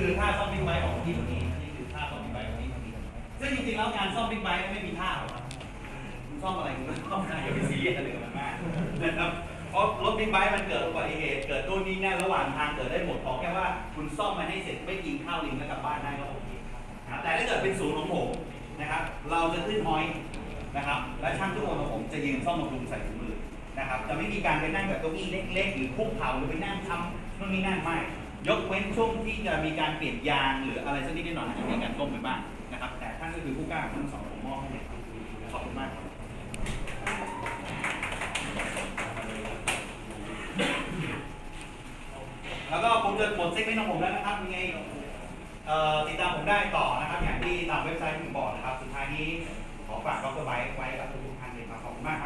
คือท่าซ่อมบิ๊กไบค์ของพี่คนนี้นี่คือท่าซ่อมบิ๊กไบค์ของพี่คนนี้ซึ่งจริงๆแล้วการซ่อมบิ๊กไบค์ไม่มีท่าหรอกครับคุณซ่อมอะไรคุณก็ซ่อมได้อย่าไปซีเรียสอะไรกับมันมากนะครับเพราะรถบิ๊กไบค์มันเกิดอุบัติเหตุเกิดนู่นนี่นั่นระหว่างทางเกิดได้หมดขอแค่ว่าคุณซ่อมมันให้เสร็จไม่กินข้าวลิงแล้วกลับบ้านได้ก็โอเคนะครับแต่ถ้าเกิดเป็นศูนย์ของผมนะครับ เราจะขึ้นฮอยนะครับ และช่างทุกคนของผมจะยืนซ่อมบำรุงใส่ถุงมือนะครับจะไม่มีการไปนั่งแบบเก้าอี้เล็กๆ หรือคุกเข่าหรือไปนั่งทำนู่นนี่นั่นไม่ ยกเว้นช่วงที่จะมีการเปลี่ยนยางหรืออะไรสักนิดนิดหน่อยจะมีการต้มไปบ้างนะครับ แต่ท่านก็คือผู้กล้าทั้งสองผมมอบให้เลยขอบคุณมากครับแล้วก็ผมจะหมดเซ็กเมนต์ของผมแล้วนะครับยังไงติดตามผมได้ต่อนะครับ อย่างที่ตามเว็บไซต์ที่ผมบอกนะครับ สุดท้ายนี้ขอฝากดรไบค์ไว้กับทุกท่านเลยครับขอบคุณมากครับ